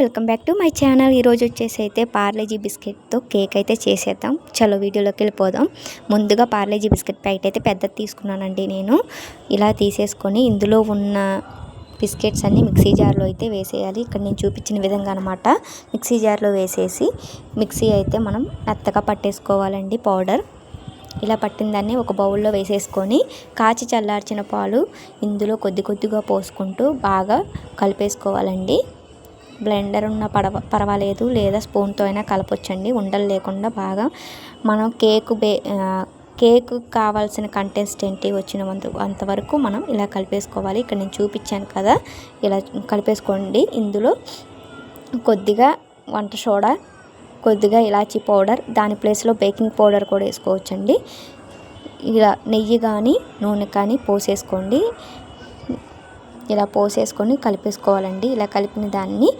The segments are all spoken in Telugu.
Welcome back to my channel. ఈరోజు వచ్చేసి అయితే పార్లేజీ బిస్కెట్తో కేక్ అయితే చేసేద్దాం. చలో వీడియోలోకి వెళ్ళిపోదాం. ముందుగా పార్లేజీ బిస్కెట్ ప్యాకెట్ అయితే పెద్దది తీసుకున్నానండి నేను. ఇలా తీసేసుకొని ఇందులో ఉన్న బిస్కెట్స్ అన్నీ మిక్సీ జార్లో అయితే వేసేయాలి. ఇక్కడ నేను చూపించిన విధంగా అనమాట మిక్సీ జార్లో వేసేసి మిక్సీ అయితే మనం మెత్తగా పట్టేసుకోవాలండి పౌడర్. ఇలా పట్టిందాన్ని ఒక బౌల్లో వేసేసుకొని కాచి చల్లార్చిన పాలు ఇందులో కొద్ది కొద్దిగా పోసుకుంటూ బాగా కలిపేసుకోవాలండి. బ్లెండర్ ఉన్న పడవ పర్వాలేదు. లేదా స్పూన్తో అయినా కలపొచ్చండి. ఉండలు లేకుండా బాగా మనం కేకు బే కేక్ కావాల్సిన కంటెస్టెంట్ వచ్చిన అంతవరకు మనం ఇలా కలిపేసుకోవాలి. ఇక్కడ నేను చూపించాను కదా. ఇలా కలిపేసుకోండి. ఇందులో కొద్దిగా వంట సోడా కొద్దిగా ఇలాచీ పౌడర్ దాని ప్లేస్లో బేకింగ్ పౌడర్ కూడా వేసుకోవచ్చండి. ఇలా నెయ్యి కానీ నూనె కానీ పోసేసుకోండి. ఇలా పోసేసుకొని కలిపేసుకోవాలండి. ఇలా కలిపిన దాన్ని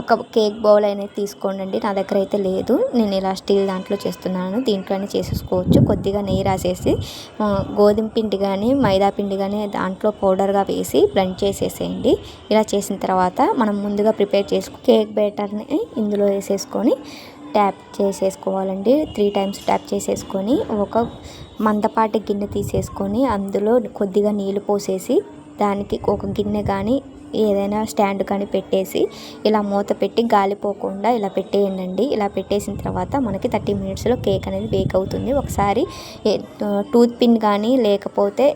ఒక కేక్ బౌల్ అనేది తీసుకోండి నా దగ్గర అయితే లేదు. నేను ఇలా స్టీల్ దాంట్లో చేస్తున్నాను. దీంట్లోనే చేసేసుకోవచ్చు. కొద్దిగా నెయ్యి రాసేసి గోధుమ పిండి కానీ మైదా పిండి కానీ దాంట్లో పౌడర్గా వేసి బ్లెండ్ చేసేసేయండి. ఇలా చేసిన తర్వాత మనం ముందుగా ప్రిపేర్ చేసుకు కేక్ బ్యాటర్ని ఇందులో వేసేసుకొని ట్యాప్ చేసేసుకోవాలండి. త్రీ టైమ్స్ ట్యాప్ చేసేసుకొని ఒక మందపాటి గిన్నె తీసేసుకొని అందులో కొద్దిగా నీళ్ళు పోసేసి దానికి ఒక గిన్నె కానీ ఏదైనా స్టాండ్ కానీ పెట్టేసి ఇలా మూత పెట్టి గాలిపోకుండా ఇలా పెట్టేయండి ఇలా పెట్టేసిన తర్వాత మనకి థర్టీ మినిట్స్లో కేక్ అనేది బేక్ అవుతుంది. ఒకసారి టూత్ పిన్ కానీ లేకపోతే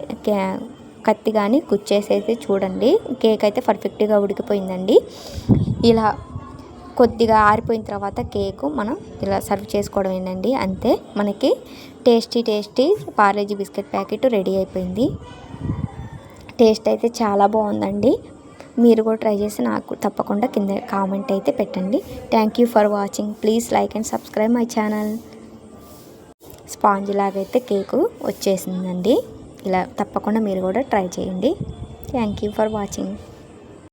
కత్తి కానీ కుచ్చేసేసి చూడండి. కేక్ అయితే పర్ఫెక్ట్గా ఉడికిపోయిందండి. ఇలా కొద్దిగా ఆరిపోయిన తర్వాత కేకు మనం ఇలా సర్వ్ చేసుకోవడం ఏంటండి? అంతే. మనకి tasty tasty Parle G biscuit packet ready అయిపోయింది. టేస్ట్ అయితే చాలా బాగుందండి. మీరు కూడా ట్రై చేసి నాకు తప్పకుండా కింద కామెంట్ అయితే పెట్టండి. Thank you for watching please like and subscribe my channel sponge లాగైతే cake వచ్చేసిందండి. ఇలా తప్పకుండా మీరు కూడా ట్రై చేయండి. Thank you for watching